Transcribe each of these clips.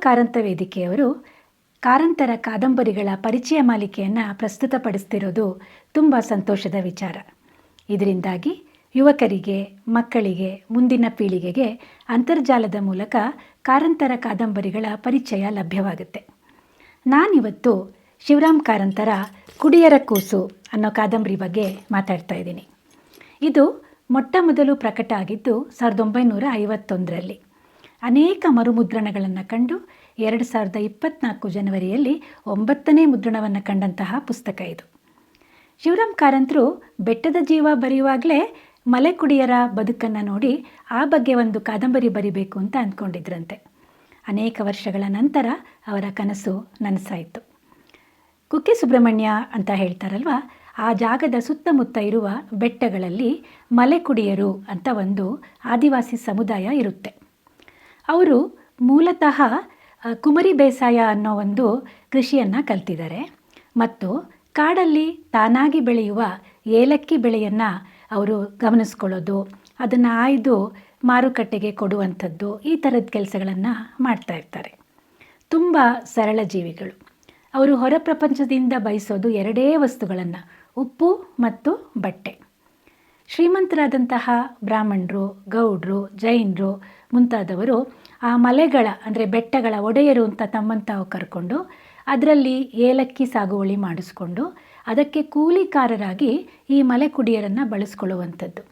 ಕಾರಂತ ವೇದಿಕೆಯವರು ಕಾರಂತರ ಕಾದಂಬರಿಗಳ ಪರಿಚಯ ಮಾಲಿಕೆಯನ್ನು ಪ್ರಸ್ತುತಪಡಿಸ್ತಿರೋದು ತುಂಬ ಸಂತೋಷದ ವಿಚಾರ. ಇದರಿಂದಾಗಿ ಯುವಕರಿಗೆ, ಮಕ್ಕಳಿಗೆ, ಮುಂದಿನ ಪೀಳಿಗೆಗೆ ಅಂತರ್ಜಾಲದ ಮೂಲಕ ಕಾರಂತರ ಕಾದಂಬರಿಗಳ ಪರಿಚಯ ಲಭ್ಯವಾಗುತ್ತೆ. ನಾನಿವತ್ತು ಶಿವರಾಮ್ ಕಾರಂತರ ಕುಡಿಯರ ಕೂಸು ಅನ್ನೋ ಕಾದಂಬರಿ ಬಗ್ಗೆ ಮಾತಾಡ್ತಾ ಇದ್ದೀನಿ. ಇದು ಮೊಟ್ಟ ಮೊದಲು ಪ್ರಕಟ ಆಗಿದ್ದು ಸಾವಿರದ ಒಂಬೈನೂರ ಐವತ್ತೊಂದರಲ್ಲಿ. ಅನೇಕ ಮರುಮುದ್ರಣಗಳನ್ನು ಕಂಡು ಎರಡು ಸಾವಿರದ ಇಪ್ಪತ್ತ್ನಾಲ್ಕು ಜನವರಿಯಲ್ಲಿ ಒಂಬತ್ತನೇ ಮುದ್ರಣವನ್ನು ಕಂಡಂತಹ ಪುಸ್ತಕ ಇದು. ಶಿವರಾಮ್ ಕಾರಂತರು ಬೆಟ್ಟದ ಜೀವ ಬರೆಯುವಾಗಲೇ ಮಲೆಕುಡಿಯರ ಬದುಕನ್ನು ನೋಡಿ ಆ ಬಗ್ಗೆ ಒಂದು ಕಾದಂಬರಿ ಬರಿಬೇಕು ಅಂತ ಅಂದ್ಕೊಂಡಿದ್ರಂತೆ. ಅನೇಕ ವರ್ಷಗಳ ನಂತರ ಅವರ ಕನಸು ನನಸಾಯಿತು. ಕುಕ್ಕೆ ಸುಬ್ರಹ್ಮಣ್ಯ ಅಂತ ಹೇಳ್ತಾರಲ್ವ, ಆ ಜಾಗದ ಸುತ್ತಮುತ್ತ ಇರುವ ಬೆಟ್ಟಗಳಲ್ಲಿ ಮಲೆಕುಡಿಯರು ಅಂತ ಒಂದು ಆದಿವಾಸಿ ಸಮುದಾಯ ಇರುತ್ತೆ. ಅವರು ಮೂಲತಃ ಕುಮರಿ ಬೇಸಾಯ ಅನ್ನೋ ಒಂದು ಕೃಷಿಯನ್ನು ಕಲ್ತಿದ್ದಾರೆ. ಮತ್ತು ಕಾಡಲ್ಲಿ ತಾನಾಗಿ ಬೆಳೆಯುವ ಏಲಕ್ಕಿ ಬೆಳೆಯನ್ನು ಅವರು ಗಮನಿಸ್ಕೊಳ್ಳೋದು, ಅದನ್ನು ಆಯ್ದು ಮಾರುಕಟ್ಟೆಗೆ ಕೊಡುವಂಥದ್ದು ಈ ಥರದ ಕೆಲಸಗಳನ್ನು ಮಾಡ್ತಾ ಇರ್ತಾರೆ. ತುಂಬ ಸರಳ ಜೀವಿಗಳು. ಅವರು ಹೊರ ಪ್ರಪಂಚದಿಂದ ಬಯಸೋದು ಎರಡೇ ವಸ್ತುಗಳನ್ನು, ಉಪ್ಪು ಮತ್ತು ಬಟ್ಟೆ. ಶ್ರೀಮಂತರಾದಂತಹ ಬ್ರಾಹ್ಮಣರು, ಗೌಡ್ರು, ಜೈನರು ಮುಂತಾದವರು ಆ ಮಲೆಗಳ, ಅಂದರೆ ಬೆಟ್ಟಗಳ ಒಡೆಯರು ಅಂತ ತಮ್ಮನ್ನು ತಾವು ಕರ್ಕೊಂಡು, ಅದರಲ್ಲಿ ಏಲಕ್ಕಿ ಸಾಗುವಳಿ ಮಾಡಿಸ್ಕೊಂಡು, ಅದಕ್ಕೆ ಕೂಲಿಕಾರರಾಗಿ ಈ ಮಲೆ ಕುಡಿಯರನ್ನು ಬಳಸ್ಕೊಳ್ಳುವಂಥದ್ದು.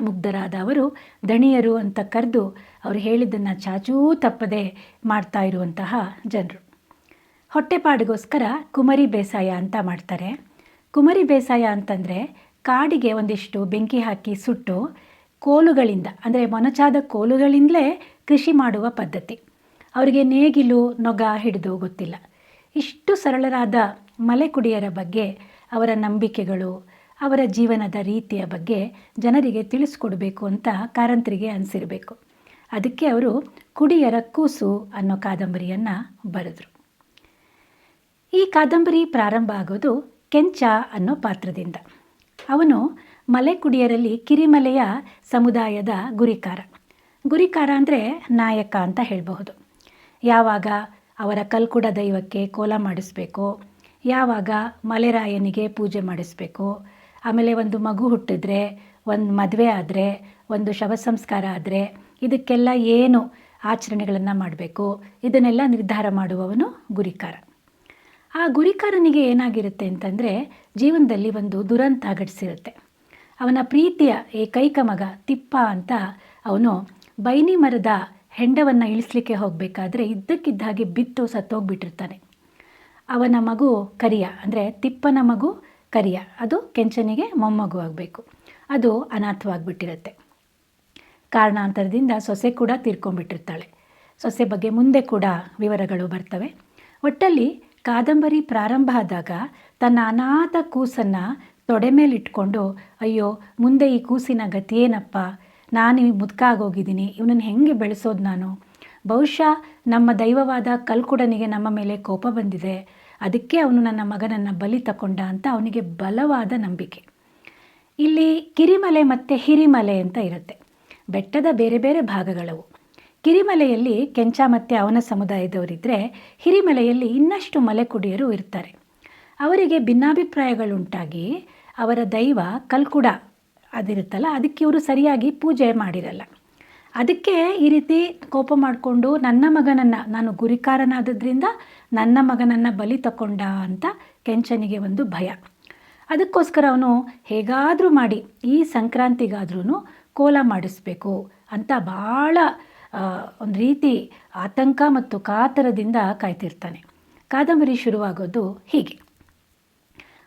ಮುಗ್ಧರಾದ ಅವರು ದಣಿಯರು ಅಂತ ಕರೆದು ಅವರು ಹೇಳಿದ್ದನ್ನು ಚಾಚೂ ತಪ್ಪದೆ ಮಾಡ್ತಾ ಇರುವಂತಹ ಜನರು. ಹೊಟ್ಟೆಪಾಡಿಗೋಸ್ಕರ ಕುಮರಿ ಬೇಸಾಯ ಅಂತ ಮಾಡ್ತಾರೆ. ಕುಮರಿ ಬೇಸಾಯ ಅಂತಂದರೆ ಕಾಡಿಗೆ ಒಂದಿಷ್ಟು ಬೆಂಕಿ ಹಾಕಿ ಸುಟ್ಟು ಕೋಲುಗಳಿಂದ, ಅಂದರೆ ಮೊನಚಾದ ಕೋಲುಗಳಿಂದಲೇ ಕೃಷಿ ಮಾಡುವ ಪದ್ಧತಿ. ಅವರಿಗೆ ನೇಗಿಲು, ನೊಗ ಹಿಡಿದು ಗೊತ್ತಿಲ್ಲ. ಇಷ್ಟು ಸರಳರಾದ ಮಲೆ ಕುಡಿಯರ ಬಗ್ಗೆ, ಅವರ ನಂಬಿಕೆಗಳು, ಅವರ ಜೀವನದ ರೀತಿಯ ಬಗ್ಗೆ ಜನರಿಗೆ ತಿಳಿಸ್ಕೊಡ್ಬೇಕು ಅಂತ ಕಾರಂತರಿಗೆ ಅನಿಸಿರಬೇಕು. ಅದಕ್ಕೆ ಅವರು ಕುಡಿಯರ ಕೂಸು ಅನ್ನೋ ಕಾದಂಬರಿಯನ್ನು ಬರೆದರು. ಈ ಕಾದಂಬರಿ ಪ್ರಾರಂಭ ಆಗೋದು ಕೆಂಚ ಅನ್ನೋ ಪಾತ್ರದಿಂದ. ಅವನು ಮಲೆ ಕುಡಿಯರಲ್ಲಿ ಕಿರಿಮಲೆಯ ಸಮುದಾಯದ ಗುರಿಕಾರ. ಗುರಿಕಾರ ಅಂದರೆ ನಾಯಕ ಅಂತ ಹೇಳಬಹುದು. ಯಾವಾಗ ಅವರ ಕಲ್ಕುಡ ದೈವಕ್ಕೆ ಕೋಲ ಮಾಡಿಸ್ಬೇಕು, ಯಾವಾಗ ಮಲೆರಾಯನಿಗೆ ಪೂಜೆ ಮಾಡಿಸ್ಬೇಕು, ಆಮೇಲೆ ಒಂದು ಮಗು ಹುಟ್ಟಿದ್ರೆ, ಒಂದು ಮದುವೆ ಆದರೆ, ಒಂದು ಶವ ಸಂಸ್ಕಾರ ಆದರೆ, ಇದಕ್ಕೆಲ್ಲ ಏನು ಆಚರಣೆಗಳನ್ನು ಮಾಡಬೇಕು, ಇದನ್ನೆಲ್ಲ ನಿರ್ಧಾರ ಮಾಡುವವನು ಗುರಿಕಾರ. ಆ ಗುರಿಕಾರನಿಗೆ ಏನಾಗಿರುತ್ತೆ ಅಂತಂದರೆ, ಜೀವನದಲ್ಲಿ ಒಂದು ದುರಂತ ಘಟಿಸಿರುತ್ತೆ. ಅವನ ಪ್ರೀತಿಯ ಏಕೈಕ ಮಗ ತಿಪ್ಪ ಅಂತ ಅವನು ಬೈನಿ ಮರದ ಹೆಂಡವನ್ನು ಇಳಿಸ್ಲಿಕ್ಕೆ ಹೋಗಬೇಕಾದ್ರೆ ಇದ್ದಕ್ಕಿದ್ದ ಹಾಗೆ ಬಿತ್ತು ಸತ್ತೋಗ್ಬಿಟ್ಟಿರ್ತಾನೆ. ಅವನ ಮಗು ಕರಿಯ, ಅಂದರೆ ತಿಪ್ಪನ ಮಗು ಕರಿಯ. ಅದು ಕೆಂಚನಿಗೆ ಮೊಮ್ಮಗು ಆಗಬೇಕು. ಅದು ಅನಾಥವಾಗಿಬಿಟ್ಟಿರುತ್ತೆ. ಕಾರಣಾಂತರದಿಂದ ಸೊಸೆ ಕೂಡ ತೀರ್ಕೊಂಡ್ಬಿಟ್ಟಿರ್ತಾಳೆ. ಸೊಸೆ ಬಗ್ಗೆ ಮುಂದೆ ಕೂಡ ವಿವರಗಳು ಬರ್ತವೆ. ಒಟ್ಟಲ್ಲಿ ಕಾದಂಬರಿ ಪ್ರಾರಂಭ ಆದಾಗ ತನ್ನ ಅನಾಥ ಕೂಸನ್ನು ತೊಡೆ ಮೇಲಿಟ್ಕೊಂಡು ಅಯ್ಯೋ, ಮುಂದೆ ಈ ಕೂಸಿನ ಗತಿ ಏನಪ್ಪ? ನಾನು ಮುದುಕಾಗೋಗಿದ್ದೀನಿ ಇವನನ್ನು ಹೆಂಗೆ ಬೆಳೆಸೋದು ನಾನು? ಬಹುಶಃ ನಮ್ಮ ದೈವವಾದ ಕಲ್ಕುಡನಿಗೆ ನಮ್ಮ ಮೇಲೆ ಕೋಪ ಬಂದಿದೆ. ಅದಕ್ಕೆ ಅವನು ನನ್ನ ಮಗನನ್ನು ಬಲಿ ತಕೊಂಡ ಅಂತ ಅವನಿಗೆ ಬಲವಾದ ನಂಬಿಕೆ. ಇಲ್ಲಿ ಕಿರಿಮಲೆ ಮತ್ತು ಹಿರಿಮಲೆ ಅಂತ ಇರುತ್ತೆ. ಬೆಟ್ಟದ ಬೇರೆ ಬೇರೆ ಭಾಗಗಳವು. ಕಿರಿಮಲೆಯಲ್ಲಿ ಕೆಂಚ ಮತ್ತು ಅವನ ಸಮುದಾಯದವರಿದ್ದರೆ ಹಿರಿಮಲೆಯಲ್ಲಿ ಇನ್ನಷ್ಟು ಮಲೆ ಕುಡಿಯರು ಇರ್ತಾರೆ. ಅವರಿಗೆ ಭಿನ್ನಾಭಿಪ್ರಾಯಗಳುಂಟಾಗಿ ಅವರ ದೈವ ಕಲ್ಕುಡ ಅದಿರುತ್ತಲ್ಲ, ಅದಕ್ಕೆ ಇವರು ಸರಿಯಾಗಿ ಪೂಜೆ ಮಾಡಿರಲ್ಲ. ಅದಕ್ಕೆ ಈ ರೀತಿ ಕೋಪ ಮಾಡಿಕೊಂಡು, ನನ್ನ ಮಗನನ್ನು, ನಾನು ಗುರಿಕಾರನಾದದ್ರಿಂದ ನನ್ನ ಮಗನನ್ನು ಬಲಿ ತಕೊಂಡ ಅಂತ ಕೆಂಚನಿಗೆ ಒಂದು ಭಯ. ಅದಕ್ಕೋಸ್ಕರ ಅವನು ಹೇಗಾದರೂ ಮಾಡಿ, ಈ ಸಂಕ್ರಾಂತಿಗಾದ್ರೂ ಕೋಲ ಮಾಡಿಸ್ಬೇಕು ಅಂತ ಭಾಳ ಒಂದು ರೀತಿ ಆತಂಕ ಮತ್ತು ಕಾತರದಿಂದ ಕಾಯ್ತಿರ್ತಾನೆ. ಕಾದಂಬರಿ ಶುರುವಾಗೋದು ಹೀಗೆ.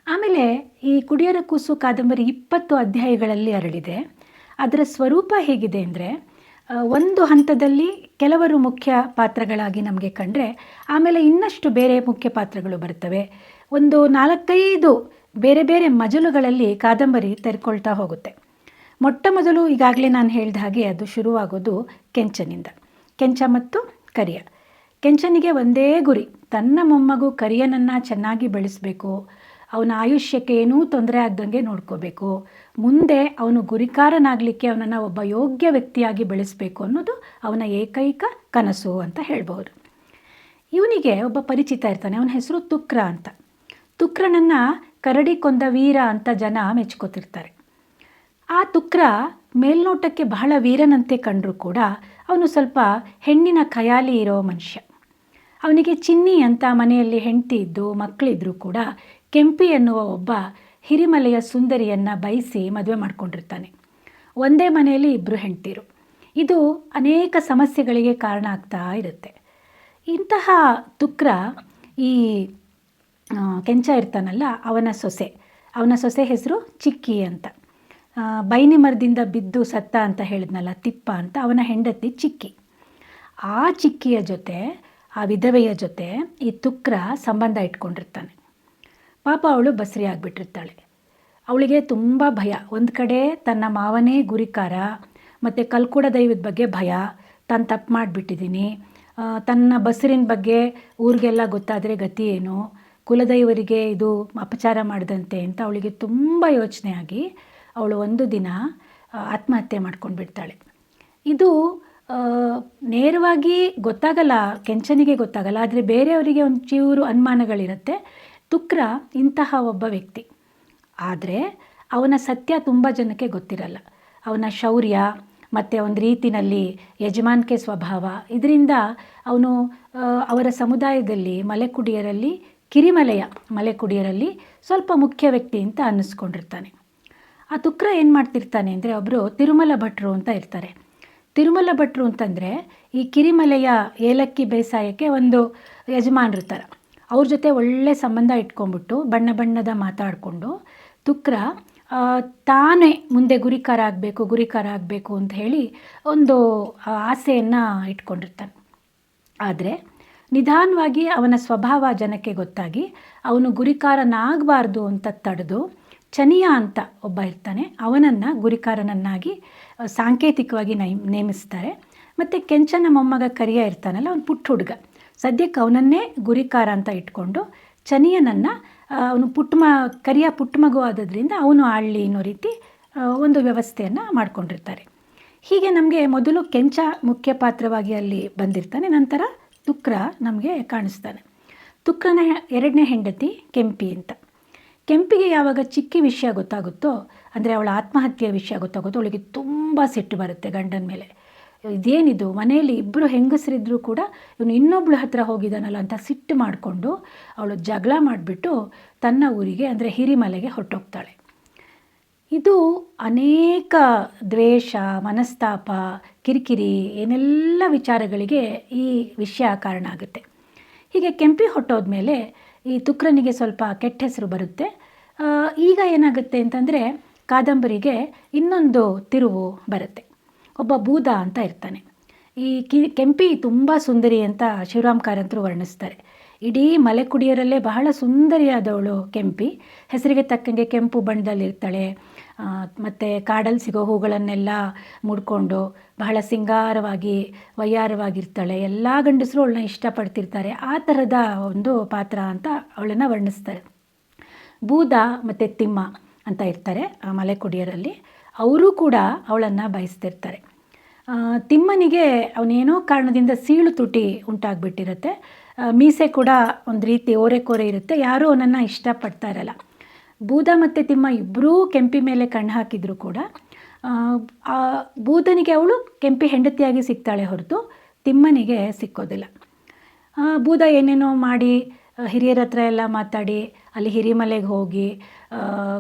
ಆಮೇಲೆ ಈ ಕುಡಿಯರ ಕೂಸು ಕಾದಂಬರಿ ಇಪ್ಪತ್ತು ಅಧ್ಯಾಯಗಳಲ್ಲಿ ಅರಳಿದೆ. ಅದರ ಸ್ವರೂಪ ಹೇಗಿದೆ ಅಂದರೆ ಒಂದು ಹಂತದಲ್ಲಿ ಕೆಲವರು ಮುಖ್ಯ ಪಾತ್ರಗಳಾಗಿ ನಮಗೆ ಕಂಡ್ರೆ, ಆಮೇಲೆ ಇನ್ನಷ್ಟು ಬೇರೆ ಮುಖ್ಯ ಪಾತ್ರಗಳು ಬರ್ತವೆ. ಒಂದು ನಾಲ್ಕೈದು ಬೇರೆ ಬೇರೆ ಮಜಲುಗಳಲ್ಲಿ ಕಾದಂಬರಿ ತೆರ್ಕೊಳ್ತಾ ಹೋಗುತ್ತೆ. ಮೊಟ್ಟ ಮೊದಲು ಈಗಾಗಲೇ ನಾನು ಹೇಳಿದ ಹಾಗೆ ಅದು ಶುರುವಾಗೋದು ಕೆಂಚನಿಂದ. ಕೆಂಚ ಮತ್ತು ಕರಿಯ. ಕೆಂಚನಿಗೆ ಒಂದೇ ಗುರಿ, ತನ್ನ ಮೊಮ್ಮಗು ಕರಿಯನನ್ನು ಚೆನ್ನಾಗಿ ಬೆಳೆಸಬೇಕು ಅವನ ಆಯುಷ್ಯಕ್ಕೆ ಏನೂ ತೊಂದರೆ ಆಗ್ದಂಗೆ ನೋಡ್ಕೋಬೇಕು. ಮುಂದೆ ಅವನು ಗುರಿಕಾರನಾಗಲಿಕ್ಕೆ ಅವನನ್ನು ಒಬ್ಬ ಯೋಗ್ಯ ವ್ಯಕ್ತಿಯಾಗಿ ಬೆಳೆಸಬೇಕು ಅನ್ನೋದು ಅವನ ಏಕೈಕ ಕನಸು ಅಂತ ಹೇಳ್ಬೋದು. ಇವನಿಗೆ ಒಬ್ಬ ಪರಿಚಿತ ಇರ್ತಾನೆ, ಅವನ ಹೆಸರು ತುಕ್ರ ಅಂತ. ತುಕ್ರನನ್ನು ಕರಡಿ ಕೊಂದ ವೀರ ಅಂತ ಜನ ಮೆಚ್ಕೋತಿರ್ತಾರೆ. ಆ ತುಕ್ರ ಮೇಲ್ನೋಟಕ್ಕೆ ಬಹಳ ವೀರನಂತೆ ಕಂಡರೂ ಕೂಡ ಅವನು ಸ್ವಲ್ಪ ಹೆಣ್ಣಿನ ಖಯಾಲಿ ಇರೋ ಮನುಷ್ಯ. ಅವನಿಗೆ ಚಿನ್ನಿ ಅಂತ ಮನೆಯಲ್ಲಿ ಹೆಂಡತಿ ಇದ್ದು ಮಕ್ಕಳಿದ್ರೂ ಕೂಡ ಕೆಂಪಿ ಎನ್ನುವ ಒಬ್ಬ ಹಿರಿಮಲೆಯ ಸುಂದರಿಯನ್ನು ಬಯಸಿ ಮದುವೆ ಮಾಡ್ಕೊಂಡಿರ್ತಾನೆ. ಒಂದೇ ಮನೆಯಲ್ಲಿ ಇಬ್ಬರು ಹೆಂಡ್ತಿರು. ಇದು ಅನೇಕ ಸಮಸ್ಯೆಗಳಿಗೆ ಕಾರಣ ಆಗ್ತಾ ಇರುತ್ತೆ. ಇಂತಹ ತುಕ್ರ ಈ ಕೆಂಚ ಇರ್ತಾನಲ್ಲ, ಅವನ ಸೊಸೆ. ಅವನ ಸೊಸೆ ಹೆಸರು ಚಿಕ್ಕಿ ಅಂತ. ಬೈನಿ ಮರದಿಂದ ಬಿದ್ದು ಸತ್ತ ಅಂತ ಹೇಳಿದ್ನಲ್ಲ, ತಿಪ್ಪ ಅಂತ, ಅವನ ಹೆಂಡತಿ ಚಿಕ್ಕಿ. ಆ ಚಿಕ್ಕಿಯ ಜೊತೆ, ಆ ವಿಧವೆಯ ಜೊತೆ ಈ ತುಕ್ರ ಸಂಬಂಧ ಇಟ್ಕೊಂಡಿರ್ತಾನೆ. ಪಾಪ ಅವಳು ಬಸರಿ ಆಗಿಬಿಟ್ಟಿರ್ತಾಳೆ. ಅವಳಿಗೆ ತುಂಬ ಭಯ. ಒಂದು ಕಡೆ ತನ್ನ ಮಾವನೇ ಗುರಿಕಾರ, ಮತ್ತು ಕಲ್ಕುಡ ದೈವದ ಬಗ್ಗೆ ಭಯ. ತಾನು ತಪ್ಪು ಮಾಡಿಬಿಟ್ಟಿದ್ದೀನಿ ತನ್ನ ಬಸರಿನ ಬಗ್ಗೆ ಊರಿಗೆಲ್ಲ ಗೊತ್ತಾದರೆ ಗತಿ ಏನು? ಕುಲದೈವರಿಗೆ ಇದು ಅಪಚಾರ ಮಾಡಿದಂತೆ ಅಂತ ಅವಳಿಗೆ ತುಂಬ ಯೋಚನೆ ಆಗಿ ಅವಳು ಒಂದು ದಿನ ಆತ್ಮಹತ್ಯೆ ಮಾಡ್ಕೊಂಡು ಬಿಡ್ತಾಳೆ ಇದು ನೇರವಾಗಿ ಗೊತ್ತಾಗಲ್ಲ, ಕೆಂಚನಿಗೆ ಗೊತ್ತಾಗಲ್ಲ, ಆದರೆ ಬೇರೆಯವರಿಗೆ ಒಂದು ಚೂರು ಅನುಮಾನಗಳಿರುತ್ತೆ. ತುಕ್ರ ಇಂತಹ ಒಬ್ಬ ವ್ಯಕ್ತಿ. ಆದರೆ ಅವನ ಸತ್ಯ ತುಂಬ ಜನಕ್ಕೆ ಗೊತ್ತಿರಲ್ಲ. ಅವನ ಶೌರ್ಯ ಮತ್ತು ಒಂದು ರೀತಿನಲ್ಲಿ ಯಜಮಾನಿಕೆ ಸ್ವಭಾವ. ಇದರಿಂದ ಅವನು ಅವರ ಸಮುದಾಯದಲ್ಲಿ ಮಲೆಕುಡಿಯರಲ್ಲಿ, ಕಿರಿಮಲೆಯ ಮಲೆಕುಡಿಯರಲ್ಲಿ ಸ್ವಲ್ಪ ಮುಖ್ಯ ವ್ಯಕ್ತಿ ಅಂತ ಅನ್ನಿಸ್ಕೊಂಡಿರ್ತಾನೆ. ಆ ತುಕ್ರ ಏನು ಮಾಡ್ತಿರ್ತಾನೆ ಅಂದರೆ ಒಬ್ಬರು ತಿರುಮಲ ಭಟ್ರು ಅಂತ ಇರ್ತಾರೆ. ತಿರುಮಲ ಭಟ್ರು ಅಂತಂದರೆ ಈ ಕಿರಿಮಲೆಯ ಏಲಕ್ಕಿ ಬೇಸಾಯಕ್ಕೆ ಒಂದು ಯಜಮಾನರಿರ್ತಾರೆ. ಅವ್ರ ಜೊತೆ ಒಳ್ಳೆ ಸಂಬಂಧ ಇಟ್ಕೊಂಡ್ಬಿಟ್ಟು ಬಣ್ಣ ಬಣ್ಣದ ಮಾತಾಡಿಕೊಂಡು, ತುಕ್ರ ತಾನೇ ಮುಂದೆ ಗುರಿಕಾರ ಆಗಬೇಕು ಗುರಿಕಾರ ಆಗಬೇಕು ಅಂತ ಹೇಳಿ ಒಂದು ಆಸೆಯನ್ನು ಇಟ್ಕೊಂಡಿರ್ತಾನೆ. ಆದರೆ ನಿಧಾನವಾಗಿ ಅವನ ಸ್ವಭಾವ ಜನಕ್ಕೆ ಗೊತ್ತಾಗಿ ಅವನು ಗುರಿಕಾರನಾಗಬಾರ್ದು ಅಂತ ತಡೆದು ಚನಿಯ ಅಂತ ಒಬ್ಬ ಇರ್ತಾನೆ, ಅವನನ್ನು ಗುರಿಕಾರನನ್ನಾಗಿ ಸಾಂಕೇತಿಕವಾಗಿ ನೇಮಿಸ್ತಾರೆ. ಮತ್ತು ಕೆಂಚನ ಮೊಮ್ಮಗ ಕರಿಯ ಇರ್ತಾನಲ್ಲ, ಅವನು ಪುಟ್ಟ ಹುಡುಗ. ಸದ್ಯಕ್ಕೆ ಅವನನ್ನೇ ಗುರಿಕಾರ ಅಂತ ಇಟ್ಕೊಂಡು ಚನಿಯನನ್ನು ಅವನು ಪುಟ್ಟಮ ಕರಿಯ ಪುಟ್ಟ ಮಗು ಆದದ್ರಿಂದ ಅವನು ಆಳ್ಲಿ ಅನ್ನೋ ರೀತಿ ಒಂದು ವ್ಯವಸ್ಥೆಯನ್ನು ಮಾಡಿಕೊಂಡಿರ್ತಾರೆ. ಹೀಗೆ ನಮಗೆ ಮೊದಲು ಕೆಂಚ ಮುಖ್ಯ ಪಾತ್ರವಾಗಿ ಅಲ್ಲಿ ಬಂದಿರ್ತಾನೆ, ನಂತರ ತುಕ್ರ ನಮಗೆ ಕಾಣಿಸ್ತಾನೆ. ತುಕ್ರನ ಎರಡನೇ ಹೆಂಡತಿ ಕೆಂಪಿ ಅಂತ. ಕೆಂಪಿಗೆ ಯಾವಾಗ ಚಿಕ್ಕಿ ವಿಷಯ ಗೊತ್ತಾಗುತ್ತೋ, ಅಂದರೆ ಅವಳ ಆತ್ಮಹತ್ಯೆಯ ವಿಷಯ ಗೊತ್ತಾಗುತ್ತೋ, ಅವಳಿಗೆ ತುಂಬ ಸಿಟ್ಟು ಬರುತ್ತೆ ಗಂಡನ ಮೇಲೆ. ಇದೇನಿದು? ಮನೆಯಲ್ಲಿ ಇಬ್ಬರು ಹೆಂಗಸರಿದ್ದರೂ ಕೂಡ ಇವನು ಇನ್ನೊಬ್ಳ ಹತ್ರ ಹೋಗಿದ್ದಾನಲ್ಲ ಅಂತ ಸಿಟ್ಟು ಮಾಡಿಕೊಂಡು ಅವಳು ಜಗಳ ಮಾಡಿಬಿಟ್ಟು ತನ್ನ ಊರಿಗೆ, ಅಂದರೆ ಹಿರಿಮಲೆಗೆ ಹೊರಟೋಗ್ತಾಳೆ. ಇದು ಅನೇಕ ದ್ವೇಷ, ಮನಸ್ತಾಪ, ಕಿರಿಕಿರಿ, ಏನೆಲ್ಲ ವಿಚಾರಗಳಿಗೆ ಈ ವಿಷಯ ಕಾರಣ ಆಗುತ್ತೆ. ಹೀಗೆ ಕೆಂಪಿ ಹೊಟ್ಟೋದ್ಮೇಲೆ ಈ ತುಕ್ರನಿಗೆ ಸ್ವಲ್ಪ ಕೆಟ್ಟ ಹೆಸರು ಬರುತ್ತೆ ಈಗ ಏನಾಗುತ್ತೆ ಅಂತಂದರೆ ಕಾದಂಬರಿಗೆ ಇನ್ನೊಂದು ತಿರುವು ಬರುತ್ತೆ. ಒಬ್ಬ ಭೂತ ಅಂತ ಇರ್ತಾನೆ. ಈ ಕಿ, ಕೆಂಪಿ ತುಂಬ ಸುಂದರಿ ಅಂತ ಶಿವರಾಮ್ ಕಾರಂತರು ವರ್ಣಿಸ್ತಾರೆ. ಇಡೀ ಮಲೆಕುಡಿಯರಲ್ಲೇ ಬಹಳ ಸುಂದರಿಯಾದವಳು ಕೆಂಪಿ. ಹೆಸರಿಗೆ ತಕ್ಕಂಗೆ ಕೆಂಪು ಬಣ್ಣದಲ್ಲಿರ್ತಾಳೆ ಮತ್ತು ಕಾಡಲ್ಲಿ ಸಿಗೋ ಹೂಗಳನ್ನೆಲ್ಲ ಮುಡ್ಕೊಂಡು ಬಹಳ ಸಿಂಗಾರವಾಗಿ ವಯ್ಯಾರವಾಗಿರ್ತಾಳೆ ಎಲ್ಲ ಗಂಡಸರು ಅವಳನ್ನ ಇಷ್ಟಪಡ್ತಿರ್ತಾರೆ. ಆ ಥರದ ಒಂದು ಪಾತ್ರ ಅಂತ ಅವಳನ್ನು ವರ್ಣಿಸ್ತಾರೆ. ಬೂದ ಮತ್ತು ತಿಮ್ಮ ಅಂತ ಇರ್ತಾರೆ ಮಲೆಕುಡಿಯರಲ್ಲಿ. ಅವರು ಕೂಡ ಅವಳನ್ನು ಬಯಸ್ತಿರ್ತಾರೆ. ತಿಮ್ಮನಿಗೆ ಅವನೇನೋ ಕಾರಣದಿಂದ ಸೀಳು ತುಟಿ ಉಂಟಾಗ್ಬಿಟ್ಟಿರುತ್ತೆ. ಮೀಸೆ ಕೂಡ ಒಂದು ರೀತಿ ಓರೆಕೋರೆ ಇರುತ್ತೆ. ಯಾರೂ ಅವನನ್ನು ಇಷ್ಟಪಡ್ತಾ ಇರಲ್ಲ. ಬೂದ ಮತ್ತು ತಿಮ್ಮ ಇಬ್ಬರೂ ಕೆಂಪಿ ಮೇಲೆ ಕಣ್ಣು ಹಾಕಿದ್ರು ಕೂಡ ಬೂದನಿಗೆ ಅವಳು ಕೆಂಪಿ ಹೆಂಡತಿಯಾಗಿ ಸಿಗ್ತಾಳೆ ಹೊರತು ತಿಮ್ಮನಿಗೆ ಸಿಕ್ಕೋದಿಲ್ಲ. ಬೂದ ಏನೇನೋ ಮಾಡಿ ಹಿರಿಯರ ಹತ್ರ ಎಲ್ಲ ಮಾತಾಡಿ, ಅಲ್ಲಿ ಹಿರಿಮಲೆಗೆ ಹೋಗಿ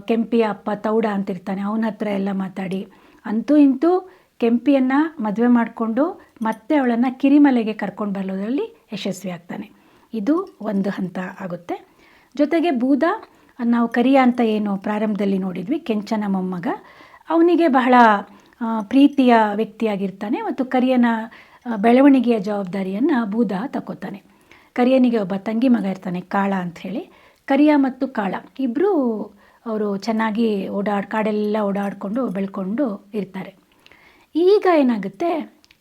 ಕೆಂಪಿಯ ಅಪ್ಪ ತೌಡ ಅಂತಿರ್ತಾನೆ, ಅವನ ಹತ್ರ ಎಲ್ಲ ಮಾತಾಡಿ. ಅಂತೂ ಇಂತೂ ಕೆಂಪಿಯನ್ನು ಮದುವೆ ಮಾಡಿಕೊಂಡು ಮತ್ತೆ ಅವಳನ್ನು ಕಿರಿಮಲೆಗೆ ಕರ್ಕೊಂಡು ಬರೋದರಲ್ಲಿ ಯಶಸ್ವಿ ಆಗ್ತಾನೆ. ಇದು ಒಂದು ಹಂತ ಆಗುತ್ತೆ. ಜೊತೆಗೆ ಬೂದ ನಾವು ಕರಿಯ ಅಂತ ಏನು ಪ್ರಾರಂಭದಲ್ಲಿ ನೋಡಿದ್ವಿ, ಕೆಂಚನ ಮೊಮ್ಮಗ. ಅವನಿಗೆ ಬಹಳ ಪ್ರೀತಿಯ ವ್ಯಕ್ತಿಯಾಗಿರ್ತಾನೆ ಮತ್ತು ಕರಿಯನ ಬೆಳವಣಿಗೆಯ ಜವಾಬ್ದಾರಿಯನ್ನು ಬೂದ ತಗೋತಾನೆ ಕರಿಯನಿಗೆ ಒಬ್ಬ ತಂಗಿ ಮಗ ಇರ್ತಾನೆ, ಕಾಳ ಅಂಥೇಳಿ ಕರಿಯ ಮತ್ತು ಕಾಳ ಇಬ್ಬರೂ ಅವರು ಚೆನ್ನಾಗಿ ಓಡಾಡ್, ಕಾಡೆಲ್ಲ ಓಡಾಡಿಕೊಂಡು ಬೆಳ್ಕೊಂಡು ಇರ್ತಾರೆ. ಈಗ ಏನಾಗುತ್ತೆ?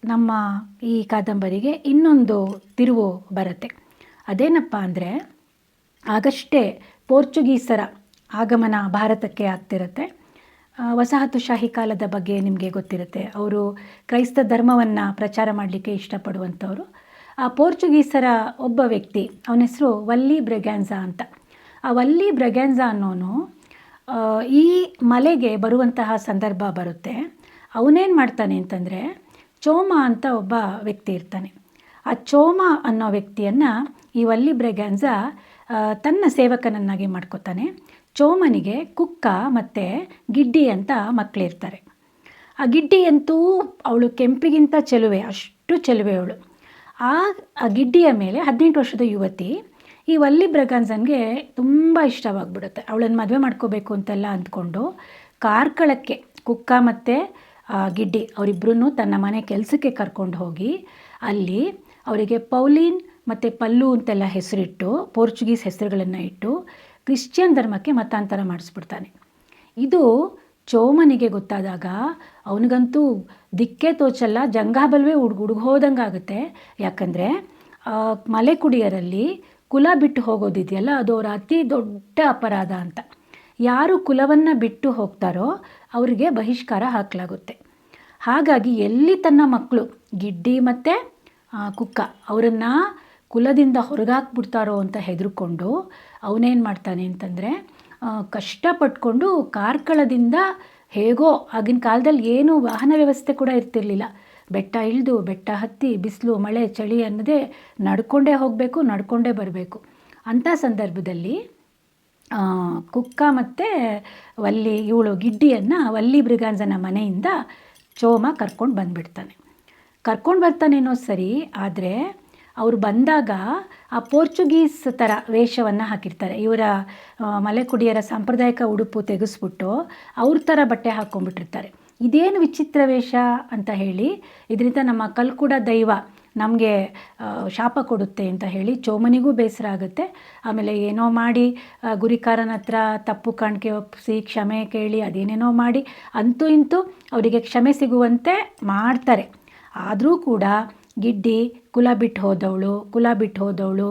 ನಮ್ಮ ಈ ಕಾದಂಬರಿಗೆ ಇನ್ನೊಂದು ತಿರುವು ಬರುತ್ತೆ. ಅದೇನಪ್ಪ ಅಂದರೆ, ಆಗಷ್ಟೇ ಪೋರ್ಚುಗೀಸರ ಆಗಮನ ಭಾರತಕ್ಕೆ ಆಗ್ತಿರುತ್ತೆ. ವಸಾಹತುಶಾಹಿ ಕಾಲದ ಬಗ್ಗೆ ನಿಮಗೆ ಗೊತ್ತಿರುತ್ತೆ. ಅವರು ಕ್ರೈಸ್ತ ಧರ್ಮವನ್ನು ಪ್ರಚಾರ ಮಾಡಲಿಕ್ಕೆ ಇಷ್ಟಪಡುವಂಥವ್ರು. ಆ ಪೋರ್ಚುಗೀಸರ ಒಬ್ಬ ವ್ಯಕ್ತಿ, ಅವನ ಹೆಸರು ವಲ್ಲಿ ಬ್ರೆಗ್ಯಾನ್ಸಾ ಅಂತ. ಆ ವಲ್ಲಿ ಬ್ರೆಗ್ಯಾನ್ಸಾ ಅನ್ನೋನು ಈ ಮಲೆಗೆ ಬರುವಂತಹ ಸಂದರ್ಭ ಬರುತ್ತೆ. ಅವನೇನು ಮಾಡ್ತಾನೆ ಅಂತಂದರೆ ಚೋಮ ಅಂತ ಒಬ್ಬ ವ್ಯಕ್ತಿ ಇರ್ತಾನೆ. ಆ ಚೋಮ ಅನ್ನೋ ವ್ಯಕ್ತಿಯನ್ನು ಈ ವಲ್ಲಿ ಬ್ರೆಗ್ಯಾನ್ಸ ತನ್ನ ಸೇವಕನನ್ನಾಗಿ ಮಾಡ್ಕೋತಾನೆ. ಚೋಮನಿಗೆ ಕುಕ್ಕ ಮತ್ತು ಗಿಡ್ಡಿ ಅಂತ ಮಕ್ಕಳಿರ್ತಾರೆ ಆ ಗಿಡ್ಡಿ ಅಂತೂ ಅವಳು ಕೆಂಪಿಗಿಂತ ಚೆಲುವೆ, ಅಷ್ಟು ಚೆಲುವೆ ಅವಳು. ಆ ಆ ಗಿಡ್ಡಿಯ ಮೇಲೆ ಹದಿನೆಂಟು ವರ್ಷದ ಯುವತಿ ಈ ವಲ್ಲಿ ಬ್ರಗಾನ್ಸನ್ಗೆ ತುಂಬ ಇಷ್ಟವಾಗ್ಬಿಡುತ್ತೆ. ಅವಳನ್ನು ಮದುವೆ ಮಾಡ್ಕೋಬೇಕು ಅಂತೆಲ್ಲ ಅಂದ್ಕೊಂಡು ಕಾರ್ಕಳಕ್ಕೆ ಕುಕ್ಕ ಮತ್ತು ಗಿಡ್ಡಿ ಅವರಿಬ್ಬರೂ ತನ್ನ ಮನೆ ಕೆಲಸಕ್ಕೆ ಕರ್ಕೊಂಡು ಹೋಗಿ ಅಲ್ಲಿ ಅವರಿಗೆ ಪೌಲೀನ್ ಮತ್ತು ಪಲ್ಲು ಅಂತೆಲ್ಲ ಹೆಸರಿಟ್ಟು, ಪೋರ್ಚುಗೀಸ್ ಹೆಸರುಗಳನ್ನು ಇಟ್ಟು ಕ್ರಿಶ್ಚಿಯನ್ ಧರ್ಮಕ್ಕೆ ಮತಾಂತರ ಮಾಡಿಸ್ಬಿಡ್ತಾನೆ. ಇದು ಚೋಮನಿಗೆ ಗೊತ್ತಾದಾಗ ಅವನಿಗಂತೂ ದಿಕ್ಕೇ ತೋಚಲ್ಲ ಜಂಗಾಬಲ್ವೇ ಹುಡುಗ ಹುಡುಗೋದಂಗೆ ಆಗುತ್ತೆ ಯಾಕಂದರೆ ಮಲೆ ಕುಡಿಯರಲ್ಲಿ ಕುಲ ಬಿಟ್ಟು ಹೋಗೋದಿದೆಯಲ್ಲ, ಅದು ಅವರ ಅತಿ ದೊಡ್ಡ ಅಪರಾಧ ಅಂತ. ಯಾರು ಕುಲವನ್ನು ಬಿಟ್ಟು ಹೋಗ್ತಾರೋ ಅವರಿಗೆ ಬಹಿಷ್ಕಾರ ಹಾಕಲಾಗುತ್ತೆ. ಹಾಗಾಗಿ ಎಲ್ಲಿ ತನ್ನ ಮಕ್ಕಳು ಗಿಡ್ಡಿ ಮತ್ತು ಕುಕ್ಕ, ಅವರನ್ನು ಕುಲದಿಂದ ಹೊರಗಾಕ್ಬಿಡ್ತಾರೋ ಅಂತ ಹೆದರ್ಕೊಂಡು ಅವನೇನು ಮಾಡ್ತಾನೆ ಅಂತಂದರೆ ಕಷ್ಟಪಟ್ಕೊಂಡು ಕಾರ್ಕಳದಿಂದ ಹೇಗೋ ಆಗಿನ ಕಾಲದಲ್ಲಿ ಏನೂ ವಾಹನ ವ್ಯವಸ್ಥೆ ಕೂಡ ಇರ್ತಿರ್ಲಿಲ್ಲ. ಬೆಟ್ಟ ಇಳಿದು, ಬೆಟ್ಟ ಹತ್ತಿ, ಬಿಸಿಲು, ಮಳೆ, ಚಳಿ ಅನ್ನದೇ ನಡ್ಕೊಂಡೇ ಹೋಗಬೇಕು, ನಡ್ಕೊಂಡೇ ಬರಬೇಕು. ಅಂಥ ಸಂದರ್ಭದಲ್ಲಿ ಕುಕ್ಕ ಮತ್ತು ವಲ್ಲಿ, ಇವಳು ಗಿಡ್ಡಿಯನ್ನು ವಲ್ಲಿ ಬ್ರಿಗಾನ್ಸನ ಮನೆಯಿಂದ ಚೋಮ ಕರ್ಕೊಂಡು ಬಂದುಬಿಡ್ತಾನೆ. ಕರ್ಕೊಂಡು ಬರ್ತಾನೇನೋ ಸರಿ, ಆದರೆ ಅವರು ಬಂದಾಗ ಆ ಪೋರ್ಚುಗೀಸ್ ಥರ ವೇಷವನ್ನು ಹಾಕಿರ್ತಾರೆ. ಇವರ ಮಲೆಕುಡಿಯರ ಸಾಂಪ್ರದಾಯಿಕ ಉಡುಪು ತೆಗೆಸ್ಬಿಟ್ಟು ಅವ್ರ ಥರ ಬಟ್ಟೆ ಹಾಕ್ಕೊಂಡ್ಬಿಟ್ಟಿರ್ತಾರೆ ಇದೇನು ವಿಚಿತ್ರ ವೇಷ ಅಂತ ಹೇಳಿ, ಇದರಿಂದ ನಮ್ಮ ಕಲ್ಕುಡ ದೈವ ನಮಗೆ ಶಾಪ ಕೊಡುತ್ತೆ ಅಂತ ಹೇಳಿ ಚೋಮನಿಗೂ ಬೇಸರ ಆಗುತ್ತೆ. ಆಮೇಲೆ ಏನೋ ಮಾಡಿ ಗುರಿಕಾರನ ಹತ್ರ ತಪ್ಪು ಕಾಣಿಕೆ ಒಪ್ಪಿಸಿ ಕ್ಷಮೆ ಕೇಳಿ, ಅದೇನೇನೋ ಮಾಡಿ, ಅಂತೂ ಇಂತೂ ಅವರಿಗೆ ಕ್ಷಮೆ ಸಿಗುವಂತೆ ಮಾಡ್ತಾರೆ. ಆದರೂ ಕೂಡ ಗಿಡ್ಡಿ, ಕುಲ ಬಿಟ್ಟು ಹೋದವಳು, ಕುಲ ಬಿಟ್ಟು ಹೋದವಳು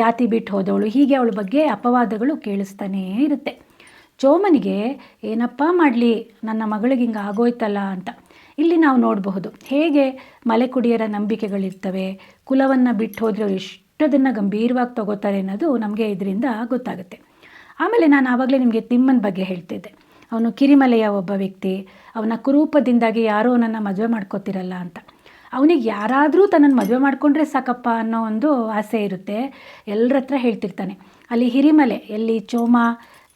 ಜಾತಿ ಬಿಟ್ಟು ಹೋದವಳು, ಹೀಗೆ ಅವಳ ಬಗ್ಗೆ ಅಪವಾದಗಳು ಕೇಳಿಸ್ತಾನೇ ಇರುತ್ತೆ. ಚೋಮನಿಗೆ ಏನಪ್ಪ ಮಾಡಲಿ, ನನ್ನ ಮಗಳಿಗೆ ಹಿಂಗೆ ಆಗೋಯ್ತಲ್ಲ ಅಂತ. ಇಲ್ಲಿ ನಾವು ನೋಡಬಹುದು. ಹೇಗೆ ಮಲೆಕುಡಿಯರ ನಂಬಿಕೆಗಳಿರ್ತವೆ, ಕುಲವನ್ನು ಬಿಟ್ಟು ಹೋದರೆ ಎಷ್ಟದನ್ನು ಗಂಭೀರವಾಗಿ ತಗೋತಾರೆ ಅನ್ನೋದು ನಮಗೆ ಇದರಿಂದ ಗೊತ್ತಾಗುತ್ತೆ. ಆಮೇಲೆ ನಾನು ಆವಾಗಲೇ ನಿಮಗೆ ತಿಮ್ಮನ ಬಗ್ಗೆ ಹೇಳ್ತಿದ್ದೆ. ಅವನು ಕಿರಿಮಲೆಯ ಒಬ್ಬ ವ್ಯಕ್ತಿ, ಅವನ ಕುರೂಪದಿಂದಾಗಿ ಯಾರೋ ನನ್ನ ಮದುವೆ ಮಾಡ್ಕೋತಿರಲ್ಲ ಅಂತ. ಅವನಿಗೆ ಯಾರಾದರೂ ತನ್ನನ್ನು ಮದುವೆ ಮಾಡಿಕೊಂಡ್ರೆ ಸಾಕಪ್ಪ ಅನ್ನೋ ಒಂದು ಆಸೆ ಇರುತ್ತೆ. ಎಲ್ಲರ ಹತ್ರ ಹೇಳ್ತಿರ್ತಾನೆ. ಅಲ್ಲಿ ಹಿರಿಮಲೆ, ಎಲ್ಲಿ ಚೋಮ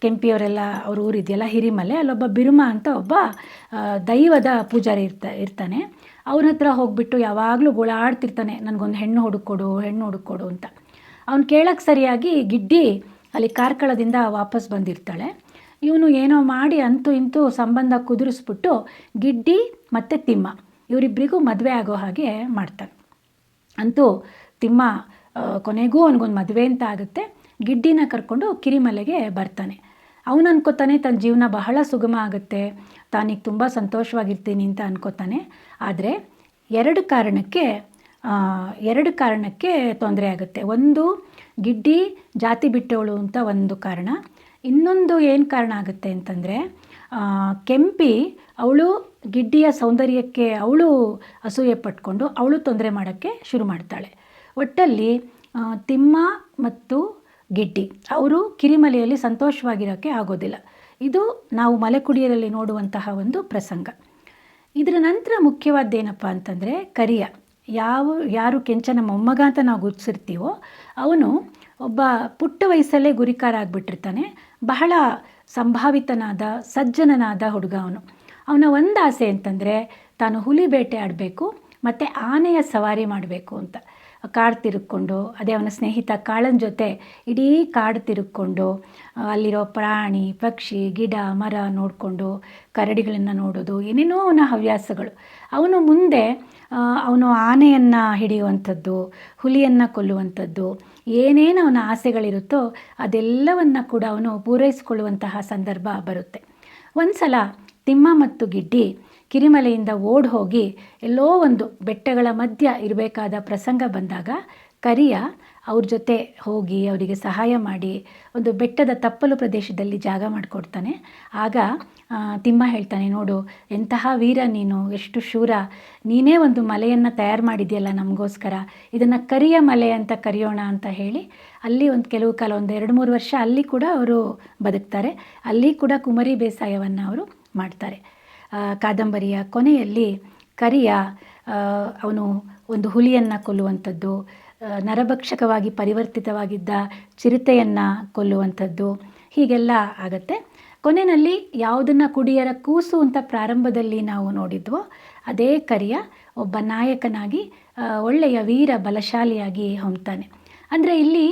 ಕೆಂಪಿಯವರೆಲ್ಲ ಅವ್ರ ಊರಿದೆಯಲ್ಲ ಹಿರಿಮಲೆ, ಅಲ್ಲೊಬ್ಬ ಬಿರುಮ ಅಂತ ಒಬ್ಬ ದೈವದ ಪೂಜಾರಿ ಇರ್ತಾ, ಇರ್ತಾನೆ. ಅವನ ಹತ್ರ ಹೋಗ್ಬಿಟ್ಟು ಯಾವಾಗಲೂ ಗೋಳಾಡ್ತಿರ್ತಾನೆ, ನನಗೊಂದು ಹೆಣ್ಣು ಹುಡುಕೊಡು ಹೆಣ್ಣು ಹುಡುಕೊಡು ಅಂತ. ಅವ್ನು ಕೇಳಕ್ಕೆ ಸರಿಯಾಗಿ ಗಿಡ್ಡಿ ಅಲ್ಲಿ ಕಾರ್ಕಳದಿಂದ ವಾಪಸ್ ಬಂದಿರ್ತಾಳೆ. ಇವನು ಏನೋ ಮಾಡಿ ಅಂತೂ ಇಂತೂ ಸಂಬಂಧ ಕುದುರಿಸ್ಬಿಟ್ಟು ಗಿಡ್ಡಿ ಮತ್ತು ತಿಮ್ಮ ಇವರಿಬ್ಬರಿಗೂ ಮದುವೆ ಆಗೋ ಹಾಗೆ ಮಾಡ್ತಾನೆ. ಅಂತೂ ತಿಮ್ಮ ಕೊನೆಗೂ ಅವನಿಗೊಂದು ಮದುವೆ ಅಂತ ಆಗುತ್ತೆ. ಗಿಡ್ಡಿನ ಕರ್ಕೊಂಡು ಕಿರಿಮಲೆಗೆ ಬರ್ತಾನೆ. ಅವನು ಅನ್ಕೋತಾನೆ, ತನ್ನ ಜೀವನ ಬಹಳ ಸುಗಮ ಆಗುತ್ತೆ, ತಾನೀಗ ತುಂಬ ಸಂತೋಷವಾಗಿರ್ತೀನಿ ಅಂತ ಅನ್ಕೋತಾನೆ. ಆದರೆ ಎರಡು ಕಾರಣಕ್ಕೆ ಎರಡು ಕಾರಣಕ್ಕೆ ತೊಂದರೆ ಆಗುತ್ತೆ. ಒಂದು, ಗಿಡ್ಡಿ ಜಾತಿ ಬಿಟ್ಟವಳು ಅಂತ ಒಂದು ಕಾರಣ. ಇನ್ನೊಂದು ಏನು ಕಾರಣ ಆಗುತ್ತೆ ಅಂತಂದರೆ ಕೆಂಪಿ ಅವಳು ಗಿಡ್ಡಿಯ ಸೌಂದರ್ಯಕ್ಕೆ, ಅವಳು ಅಸೂಯೆ ಪಟ್ಕೊಂಡು ಅವಳು ತೊಂದರೆ ಮಾಡೋಕ್ಕೆ ಶುರು ಮಾಡ್ತಾಳೆ. ಒಟ್ಟಲ್ಲಿ ತಿಮ್ಮ ಮತ್ತು ಗಿಡ್ಡಿ ಅವರು ಕಿರಿಮಲೆಯಲ್ಲಿ ಸಂತೋಷವಾಗಿರೋಕ್ಕೆ ಆಗೋದಿಲ್ಲ. ಇದು ನಾವು ಮಲೆಕುಡಿಯರಲ್ಲಿ ನೋಡುವಂತಹ ಒಂದು ಪ್ರಸಂಗ. ಇದರ ನಂತರ ಮುಖ್ಯವಾದ್ದೇನಪ್ಪ ಅಂತಂದರೆ, ಕರಿಯ. ಯಾವ, ಯಾರು ಕೆಂಚನ ಮೊಮ್ಮಗ ಅಂತ ನಾವು ಗುರುತಿಸಿರ್ತೀವೋ, ಅವನು ಒಬ್ಬ ಪುಟ್ಟ ವಯಸ್ಸಲ್ಲೇ ಗುರಿಕಾರ ಆಗಿಬಿಟ್ಟಿರ್ತಾನೆ. ಬಹಳ ಸಂಭಾವಿತನಾದ, ಸಜ್ಜನನಾದ ಹುಡುಗ ಅವನು. ಅವನ ಒಂದು ಆಸೆ ಅಂತಂದರೆ, ತಾನು ಹುಲಿ ಬೇಟೆ ಆಡಬೇಕು, ಮತ್ತು ಆನೆಯ ಸವಾರಿ ಮಾಡಬೇಕು ಅಂತ. ಕಾಡು ತಿರುಗ್ಕೊಂಡು, ಅದೇ ಅವನ ಸ್ನೇಹಿತ ಕಾಳನ ಜೊತೆ ಇಡೀ ಕಾಡು ತಿರುಕ್ಕೊಂಡು ಅಲ್ಲಿರೋ ಪ್ರಾಣಿ, ಪಕ್ಷಿ, ಗಿಡ, ಮರ ನೋಡಿಕೊಂಡು ಕರಡಿಗಳನ್ನು ನೋಡೋದು, ಏನೇನೋ ಅವನ ಹವ್ಯಾಸಗಳು. ಅವನು ಮುಂದೆ ಅವನು ಆನೆಯನ್ನು ಹಿಡಿಯುವಂಥದ್ದು, ಹುಲಿಯನ್ನು ಕೊಲ್ಲುವಂಥದ್ದು, ಏನೇನು ಅವನ ಆಸೆಗಳಿರುತ್ತೋ ಅದೆಲ್ಲವನ್ನು ಕೂಡ ಅವನು ಪೂರೈಸಿಕೊಳ್ಳುವಂತಹ ಸಂದರ್ಭ ಬರುತ್ತೆ. ಒಂದು ಸಲ ತಿಮ್ಮ ಮತ್ತು ಗಿಡ್ಡಿ ಕಿರಿಮಲೆಯಿಂದ ಓಡ್ ಹೋಗಿ ಎಲ್ಲೋ ಒಂದು ಬೆಟ್ಟಗಳ ಮಧ್ಯ ಇರಬೇಕಾದ ಪ್ರಸಂಗ ಬಂದಾಗ ಕರಿಯ ಅವ್ರ ಜೊತೆ ಹೋಗಿ ಅವರಿಗೆ ಸಹಾಯ ಮಾಡಿ ಒಂದು ಬೆಟ್ಟದ ತಪ್ಪಲು ಪ್ರದೇಶದಲ್ಲಿ ಜಾಗ ಮಾಡಿಕೊಡ್ತಾನೆ. ಆಗ ತಿಮ್ಮ ಹೇಳ್ತಾನೆ, ನೋಡು, ಎಂತಹ ವೀರ ನೀನು, ಎಷ್ಟು ಶೂರ. ನೀನೇ ಒಂದು ಮಲೆಯನ್ನು ತಯಾರು ಮಾಡಿದೆಯಲ್ಲ ನಮಗೋಸ್ಕರ. ಇದನ್ನು ಕರಿಯ ಮಲೆ ಅಂತ ಕರೆಯೋಣ ಅಂತ ಹೇಳಿ ಅಲ್ಲಿ ಒಂದು ಕೆಲವು ಕಾಲ, ಒಂದು ಎರಡು ಮೂರು ವರ್ಷ ಅಲ್ಲಿ ಕೂಡ ಅವರು ಬದುಕ್ತಾರೆ. ಅಲ್ಲಿ ಕೂಡ ಕುಮರಿ ಬೇಸಾಯವನ್ನು ಅವರು ಮಾಡ್ತಾರೆ. ಕಾದಂಬರಿಯ ಕೊನೆಯಲ್ಲಿ ಕರಿಯ ಅವನು ಒಂದು ಹುಲಿಯನ್ನು ಕೊಲ್ಲುವಂಥದ್ದು ನರಭಕ್ಷಕವಾಗಿ ಪರಿವರ್ತಿತವಾಗಿದ್ದ ಚಿರತೆಯನ್ನು ಕೊಲ್ಲುವಂಥದ್ದು, ಹೀಗೆಲ್ಲ ಆಗತ್ತೆ. ಕೊನೆಯಲ್ಲಿ ಯಾವುದನ್ನು ಕುಡಿಯರ ಕೂಸು ಅಂತ ಪ್ರಾರಂಭದಲ್ಲಿ ನಾವು ನೋಡಿದ್ವೋ, ಅದೇ ಕರಿಯ ಒಬ್ಬ ನಾಯಕನಾಗಿ ಒಳ್ಳೆಯ ವೀರ ಬಲಶಾಲಿಯಾಗಿ ಹೊಮ್ತಾನೆ. ಅಂದರೆ ಇಲ್ಲಿ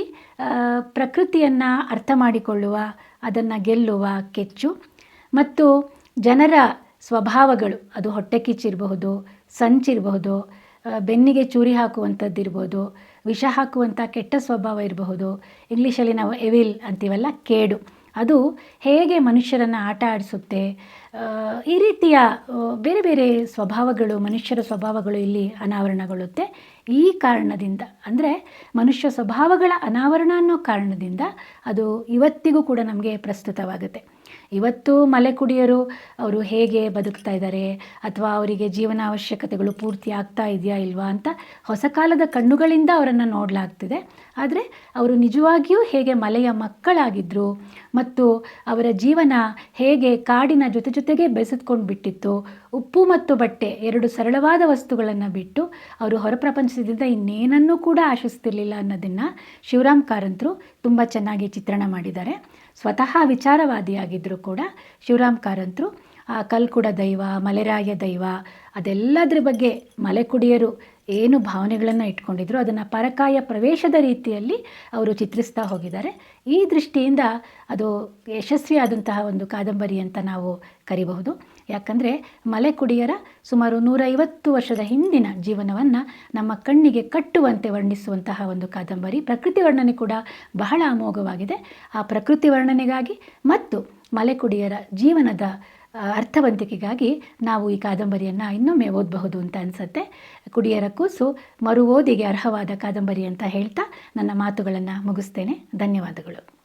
ಪ್ರಕೃತಿಯನ್ನು ಅರ್ಥ ಮಾಡಿಕೊಳ್ಳುವ, ಅದನ್ನು ಗೆಲ್ಲುವ ಕೆಚ್ಚು, ಮತ್ತು ಜನರ ಸ್ವಭಾವಗಳು, ಅದು ಹೊಟ್ಟೆ ಕಿಚ್ಚಿರಬಹುದು ಸಂಚಿರಬಹುದು ಬೆನ್ನಿಗೆ ಚೂರಿ ಹಾಕುವಂಥದ್ದಿರ್ಬೋದು ವಿಷ ಹಾಕುವಂಥ ಕೆಟ್ಟ ಸ್ವಭಾವ ಇರಬಹುದು, ಇಂಗ್ಲೀಷಲ್ಲಿ ನಾವು ಎವಿಲ್ ಅಂತೀವಲ್ಲ, ಕೇಡು. ಅದು ಹೇಗೆ ಮನುಷ್ಯರನ್ನು ಆಟ ಆಡಿಸುತ್ತೆ ಈ ರೀತಿಯ ಬೇರೆ ಬೇರೆ ಸ್ವಭಾವಗಳು, ಮನುಷ್ಯರ ಸ್ವಭಾವಗಳು ಇಲ್ಲಿ ಅನಾವರಣಗೊಳ್ಳುತ್ತೆ. ಈ ಕಾರಣದಿಂದ, ಅಂದರೆ ಮನುಷ್ಯ ಸ್ವಭಾವಗಳ ಅನಾವರಣ ಅನ್ನೋ ಕಾರಣದಿಂದ ಅದು ಇವತ್ತಿಗೂ ಕೂಡ ನಮಗೆ ಪ್ರಸ್ತುತವಾಗುತ್ತೆ. ಇವತ್ತು ಮಲೆ ಕುಡಿಯರು ಅವರು ಹೇಗೆ ಬದುಕ್ತಾ ಇದ್ದಾರೆ ಅಥವಾ ಅವರಿಗೆ ಜೀವನ ಅವಶ್ಯಕತೆಗಳು ಪೂರ್ತಿ ಆಗ್ತಾ ಇದೆಯಾ ಇಲ್ವಾ ಅಂತ ಹೊಸ ಕಾಲದ ಕಣ್ಣುಗಳಿಂದ ಅವರನ್ನು ನೋಡಲಾಗ್ತಿದೆ. ಆದರೆ ಅವರು ನಿಜವಾಗಿಯೂ ಹೇಗೆ ಮಲೆಯ ಮಕ್ಕಳಾಗಿದ್ದರು ಮತ್ತು ಅವರ ಜೀವನ ಹೇಗೆ ಕಾಡಿನ ಜೊತೆ ಜೊತೆಗೆ ಬೆಸೆದುಕೊಂಡು ಬಿಟ್ಟಿತ್ತು, ಉಪ್ಪು ಮತ್ತು ಬಟ್ಟೆ ಎರಡು ಸರಳವಾದ ವಸ್ತುಗಳನ್ನು ಬಿಟ್ಟು ಅವರು ಹೊರ ಪ್ರಪಂಚದಿಂದ ಇನ್ನೇನನ್ನೂ ಕೂಡ ಆಶಿಸ್ತಿರ್ಲಿಲ್ಲ ಅನ್ನೋದನ್ನು ಶಿವರಾಮ್ ಕಾರಂತರು ತುಂಬ ಚೆನ್ನಾಗಿ ಚಿತ್ರಣ ಮಾಡಿದ್ದಾರೆ. ಸ್ವತಃ ವಿಚಾರವಾದಿಯಾಗಿದ್ದರೂ ಕೂಡ ಶಿವರಾಮ್ ಕಾರಂತರು, ಆ ಕಲ್ಕುಡ ದೈವ, ಮಲೆರಾಯ ದೈವ, ಅದೆಲ್ಲದ್ರ ಬಗ್ಗೆ ಮಲೆಕುಡಿಯರು ಏನು ಭಾವನೆಗಳನ್ನು ಇಟ್ಕೊಂಡಿದ್ರು, ಅದನ್ನು ಪರಕಾಯ ಪ್ರವೇಶದ ರೀತಿಯಲ್ಲಿ ಅವರು ಚಿತ್ರಿಸ್ತಾ ಹೋಗಿದ್ದಾರೆ. ಈ ದೃಷ್ಟಿಯಿಂದ ಅದು ಯಶಸ್ವಿಯಾದಂತಹ ಒಂದು ಕಾದಂಬರಿ ಅಂತ ನಾವು ಕರಿಬಹುದು. ಯಾಕಂದರೆ ಮಲೆಕುಡಿಯರ ಸುಮಾರು ನೂರೈವತ್ತು ವರ್ಷದ ಹಿಂದಿನ ಜೀವನವನ್ನು ನಮ್ಮ ಕಣ್ಣಿಗೆ ಕಟ್ಟುವಂತೆ ವರ್ಣಿಸುವಂತಹ ಒಂದು ಕಾದಂಬರಿ. ಪ್ರಕೃತಿ ವರ್ಣನೆ ಕೂಡ ಬಹಳ ಅಮೋಘವಾಗಿದೆ. ಆ ಪ್ರಕೃತಿ ವರ್ಣನೆಗಾಗಿ ಮತ್ತು ಮಲೆಕುಡಿಯರ ಜೀವನದ ಅರ್ಥವಂತಿಕೆಗಾಗಿ ನಾವು ಈ ಕಾದಂಬರಿಯನ್ನು ಇನ್ನೊಮ್ಮೆ ಓದಬಹುದು ಅಂತ ಅನಿಸುತ್ತೆ. ಕುಡಿಯರ ಕೂಸು ಮರು ಓದಿಗೆ ಅರ್ಹವಾದ ಕಾದಂಬರಿ ಅಂತ ಹೇಳ್ತಾ ನನ್ನ ಮಾತುಗಳನ್ನು ಮುಗಿಸ್ತೇನೆ. ಧನ್ಯವಾದಗಳು.